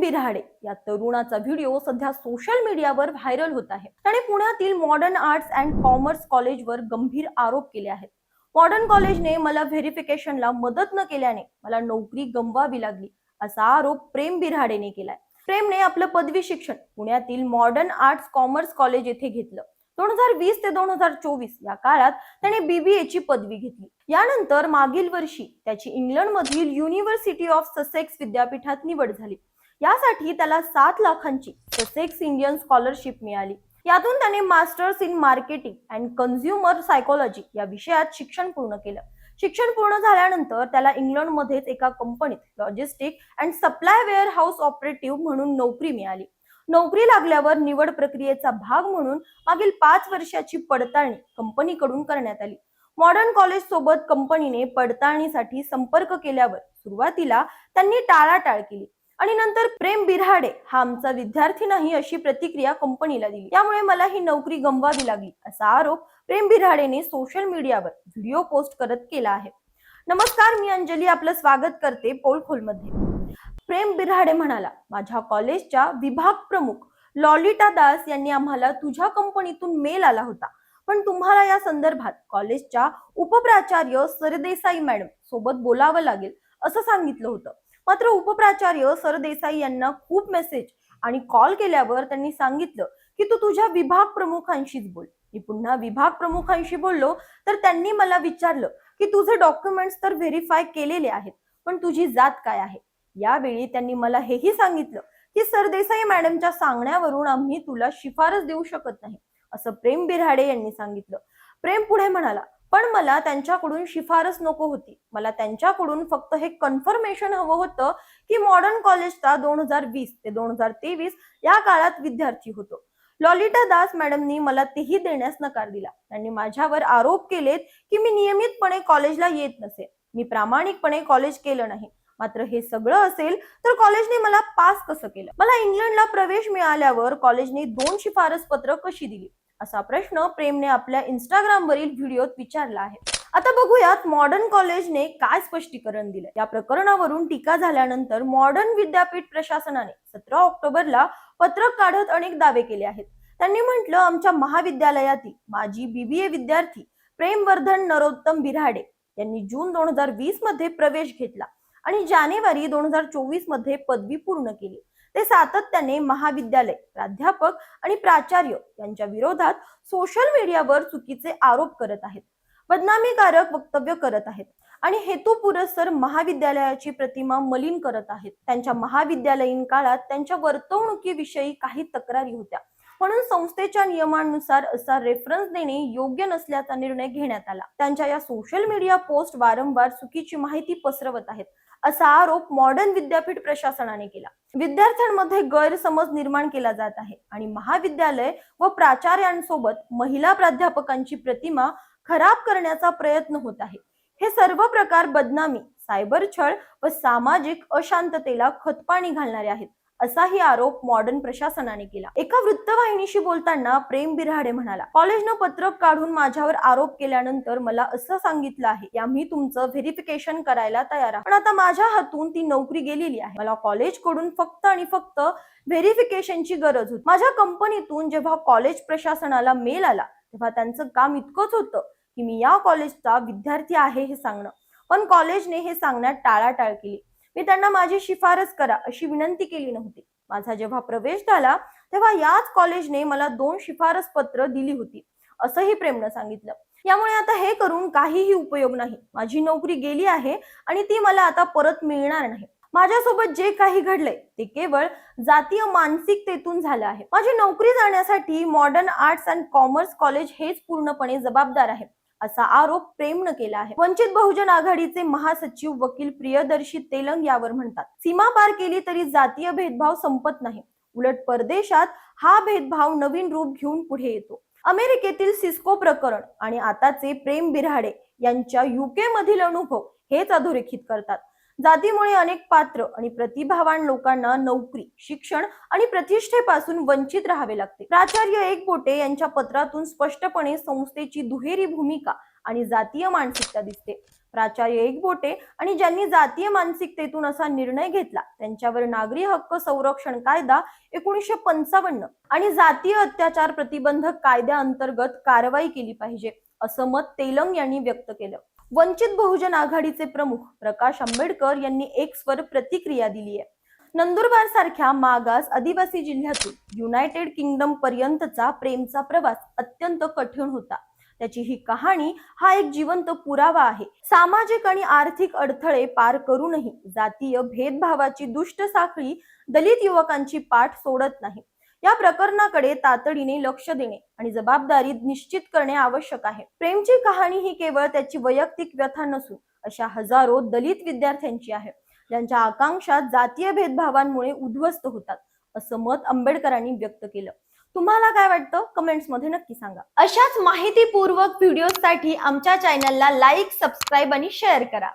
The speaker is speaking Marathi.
प्रेम बिराडे या तरुणाचा व्हिडिओ सध्या सोशल मीडियावर व्हायरल होत आहे. त्याने पुण्यातील मॉडर्न आर्ट्स अँड कॉमर्स कॉलेजवर गंभीर आरोप केले आहेत. मॉडर्न कॉलेजने मला व्हेरिफिकेशनला मदत न केल्याने मला नोकरी गमवावी लागली असा आरोप प्रेम बिराडेने केलाय. प्रेमने आपलं पदवी शिक्षण पुण्यातील मॉडर्न आर्ट्स कॉमर्स कॉलेज येथे घेतलं. दोन हजार वीस ते दोन हजार चोवीस या काळात त्याने बीबीए ची पदवी घेतली. यानंतर मागील वर्षी त्याची इंग्लंडमधील युनिव्हर्सिटी ऑफ ससेक्स विद्यापीठात निवड झाली. यासाठी त्याला सात लाखांची ससेक्स इंडियन स्कॉलरशिप मिळाली. यातून त्याने masters in marketing and consumer psychology या विषयात शिक्षण पूर्ण केलं. शिक्षण पूर्ण झाल्यानंतर त्याला इंग्लंडमध्येच एका कंपनीत logistic and supply warehouse operative म्हणून नोकरी मिळाली. नोकरी लागल्यावर निवड प्रक्रियेचा भाग म्हणून मागील पाच वर्षाची पडताळणी कंपनीकडून करण्यात आली. मॉडर्न कॉलेज सोबत कंपनीने पडताळणीसाठी संपर्क केल्यावर सुरुवातीला त्यांनी टाळाटाळ केली. आणि नंतर प्रेम बिऱ्हाडे हा आमचा विद्यार्थी नाही अशी प्रतिक्रिया कंपनीला दिली. त्यामुळे मला ही नोकरी गमवावी लागली असा आरोप प्रेम बिराडेने सोशल मीडियावर व्हिडिओ पोस्ट करत केला आहे. नमस्कार मी अंजली. आपलं स्वागत करते पोलखोलमध्ये प्रेम बिराडे म्हणाला माझ्या कॉलेजच्या विभाग प्रमुख लॉलिटा दास यांनी आम्हाला तुझ्या कंपनीतून मेल आला होता. पण तुम्हाला या संदर्भात कॉलेजच्या उपप्राचार्य सरदेसाई मॅडम सोबत बोलावं लागेल असं सांगितलं होतं. मात्र उपप्राचार्य सरदेसाई यांना खूप मेसेज आणि कॉल केल्यावर त्यांनी सांगितलं की तू तुझ्या विभाग प्रमुखांशीच बोल. मी पुन्हा विभाग प्रमुखांशी बोललो तर त्यांनी मला विचारलं की तुझे डॉक्युमेंट्स तर व्हेरीफाय केलेले आहेत पण तुझी जात काय आहे? यावेळी त्यांनी मला हेही सांगितलं की सरदेसाई मॅडमच्या सांगण्यावरून आम्ही तुला शिफारस देऊ शकत नाही असं प्रेम बिराडे यांनी सांगितलं. प्रेम पुढे म्हणाला पण मला त्यांच्याकडून शिफारस नको होती. मला त्यांच्याकडून फक्त हे कन्फर्मेशन हवं होतं की मॉडर्न कॉलेजचा दोन हजार वीस ते दोन हजार तेवीस या काळात विद्यार्थी होतो. लॉलिटा दास मॅडमनी मला तेही देण्यास नकार दिला. त्यांनी माझ्यावर आरोप केलेत की मी नियमितपणे कॉलेजला येत नसे. मी प्रामाणिकपणे कॉलेज केलं नाही. मात्र हे सगळं असेल तर कॉलेजने मला पास कसं केलं? मला इंग्लंडला प्रवेश मिळाल्यावर कॉलेजने दोन शिफारस पत्र कशी दिली? असा प्रश्न प्रेमने आपल्या इंस्टाग्राम वरील व्हिडिओत विचारला आहे. आता बघूयात मॉडर्न कॉलेजने काय स्पष्टीकरण दिलं या प्रकरणावरून टीका झाल्यानंतर मॉडर्न विद्यापीठ प्रशासनाने सतरा ऑक्टोबरला पत्रक काढत अनेक दावे केले आहेत. त्यांनी म्हटलं आमच्या महाविद्यालयातील माजी बीबीए विद्यार्थी प्रेमवर्धन नरोत्तम बिराडे यांनी जून दोन हजार वीसमध्ये प्रवेश घेतला आणि जानेवारी दोन हजार चोवीसमध्ये पदवी पूर्ण केली. ते सातत्याने महाविद्यालय प्राध्यापक आणि प्राचार्य यांच्या विरोधात सोशल मीडियावर चुकीचे आरोप करत आहेत. बदनामीकारक वक्तव्य करत आहेत आणि हेतू पुरस्सर महाविद्यालयाची प्रतिमा मलिन करत आहेत. त्यांच्या महाविद्यालयीन काळात त्यांच्या वर्तवणुकीविषयी काही तक्रारी होत्या. म्हणून संस्थेच्या नियमानुसार असा रेफरन्स देणे योग्य नसल्याचा निर्णय घेण्यात आला. त्यांच्या या सोशल मीडिया पोस्ट वारंवार चुकीची माहिती पसरवत आहेत असा आरोप मॉडर्न विद्यापीठ प्रशासनाने केला. विद्यार्थ्यांमध्ये गैरसमज निर्माण केला जात आहे आणि महाविद्यालय व प्राचार्यांसोबत महिला प्राध्यापकांची प्रतिमा खराब करण्याचा प्रयत्न होत आहे. हे सर्व प्रकार बदनामी सायबर छळ व सामाजिक अशांततेला खतपाणी घालणारे आहेत. असाही आरोप मॉडर्न प्रशासनाने केला. एका वृत्तवाहिनीशी बोलताना प्रेम बिराडे म्हणाला कॉलेजनं पत्रक काढून माझ्यावर आरोप केल्यानंतर मला असं सांगितलं आहे की आम्ही तुमचं व्हेरिफिकेशन करायला तयार आहोत. पण आता माझ्या हातून ती नोकरी गेलेली आहे. मला कॉलेजकडून फक्त आणि फक्त व्हेरिफिकेशनची गरज होती. माझ्या कंपनीतून जेव्हा कॉलेज प्रशासनाला मेल आला तेव्हा त्यांचं काम इतकंच होतं की मी या कॉलेजचा विद्यार्थी आहे हे सांगणं. पण कॉलेजने हे सांगण्यात टाळाटाळ केली. मी त्यांना माझी शिफारस करा अशी विनंती केली नव्हती. माझा जेव्हा प्रवेश झाला तेव्हा याच कॉलेजने मला दोन शिफारस पत्र दिली होती असंही प्रेमनं सांगितलं. यामुळे आता हे करून काहीही उपयोग नाही. माझी नोकरी गेली आहे आणि ती मला आता परत मिळणार नाही. माझ्यासोबत जे काही घडलंय ते केवळ जातीय मानसिकतेतून झालं आहे. माझी नोकरी जाण्यासाठी modern arts and commerce college हेच पूर्णपणे जबाबदार आहे. असा आरोप प्रेमनं केला आहे. वंचित बहुजन आघाडीचे महासचिव वकील प्रियदर्शी तेलंग यावर म्हणतात सीमा पार केली तरी जातीय भेदभाव संपत नाही. उलट परदेशात हा भेदभाव नवीन रूप घेऊन पुढे येतो. अमेरिकेतील सिस्को प्रकरण आणि आताचे प्रेम बिऱ्हाडे यांच्या युके मधील अनुभव हेच अधोरेखित करतात. जातीमुळे अनेक पात्र आणि प्रतिभावान लोकांना नोकरी शिक्षण आणि प्रतिष्ठेपासून वंचित राहावे लागते. प्राचार्य एकबोटे यांच्या पत्रातून स्पष्टपणे संस्थेची दुहेरी भूमिका आणि जातीय मानसिकता दिसते. प्राचार्य एकबोटे आणि ज्यांनी जातीय मानसिकतेतून असा निर्णय घेतला त्यांच्यावर नागरी हक्क संरक्षण कायदा एकोणीसशे पंचावन्न आणि जातीय अत्याचार प्रतिबंधक कायद्याअंतर्गत कारवाई केली पाहिजे असं मत तेलंग यांनी व्यक्त केलं. वंचित बहुजन आघाडीचे प्रमुख प्रकाश आंबेडकर यांनी एक स्वर प्रतिक्रिया दिली आहे. नंदुरबार सारख्या मागास आदिवासी जिल्ह्यातून युनायटेड किंगडम पर्यंतचा प्रेमचा प्रवास अत्यंत कठीण होता. त्याची ही कहाणी हा एक जिवंत पुरावा आहे. सामाजिक आणि आर्थिक अडथळे पार करूनही जातीय भेदभावाची दुष्ट साखळी दलित युवकांची पाठ सोडत नाही. या प्रकरणाकडे तातडीने लक्ष देणे आणि जबाबदारी निश्चित करणे आवश्यक आहे. प्रेमची कहाणी ही केवळ त्याची वैयक्तिक व्यथा नसून अशा हजारो दलित विद्यार्थ्यांची आहे. ज्यांच्या आकांक्षा जातीय भेदभावांमुळे उद्ध्वस्त होतात असं मत आंबेडकरांनी व्यक्त केलं. तुम्हाला काय वाटतं? कमेंट्समध्ये नक्की सांगा. अशाच माहितीपूर्वक व्हिडिओसाठी आमच्या चॅनलला लाईक सबस्क्राईब आणि शेअर करा.